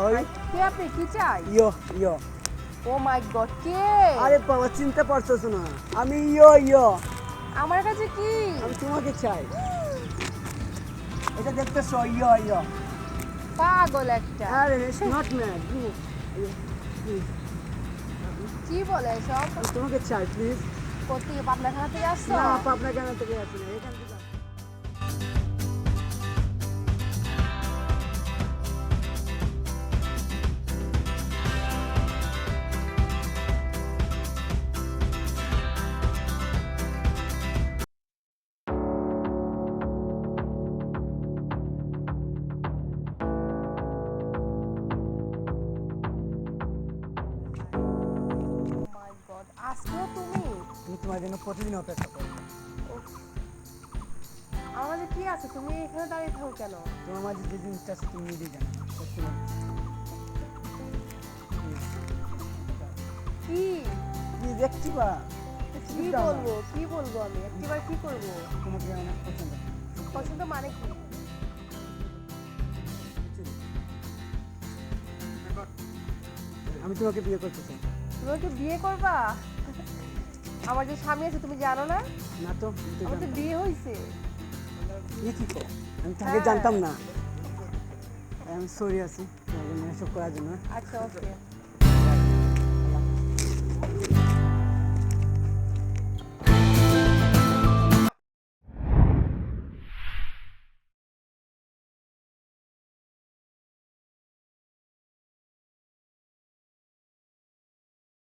ওই কে আপনি কি চাই? Yo yo. O my god কে? আরে বাবা চিনতে পারছোস না। আমি ইয়ো ইয়ো। আমার কাছে কি? আমি তোমাকে চাই। এটা দেখতেছো? ইয়ো ইয়ো। পাগল একটা। আরে নট ম্যাড কি বলে সব তোমাকে চাই প্লিজ কোথেকে পাবনাখানা থেকে আসছো? না পাবনা কেন থেকে আসি না এখান থেকে আজকেও তুমি? আমি তোমার জন্য প্রতিদিন অপেক্ষা করি। আমার মাঝে কি আছে তুমি এখানে দাঁড়িয়ে থাকো কেন? তোমার মাঝে যে জিনিসটা আছে তুমি নিজেই জানো সত্যি না। কি? Please, দেখছি বা কি বলব? কি বলব আমি? একটিবার কি করব? তোমাকে অনেক পছন্দ পছন্দ মানে কি? আমি তোমাকে বিয়ে করতে চাই। তুমি ওকে বিয়ে করবা? আমার যে স্বামী আছে তুমি জানো না? না তো আমি তো আমার তো বিয়ে হয়েছে। কি কো? আমি তাকে হ্যাঁ। জানতাম না। আমি সরি আছি। এসব করার জন্য। আচ্ছা ওকে।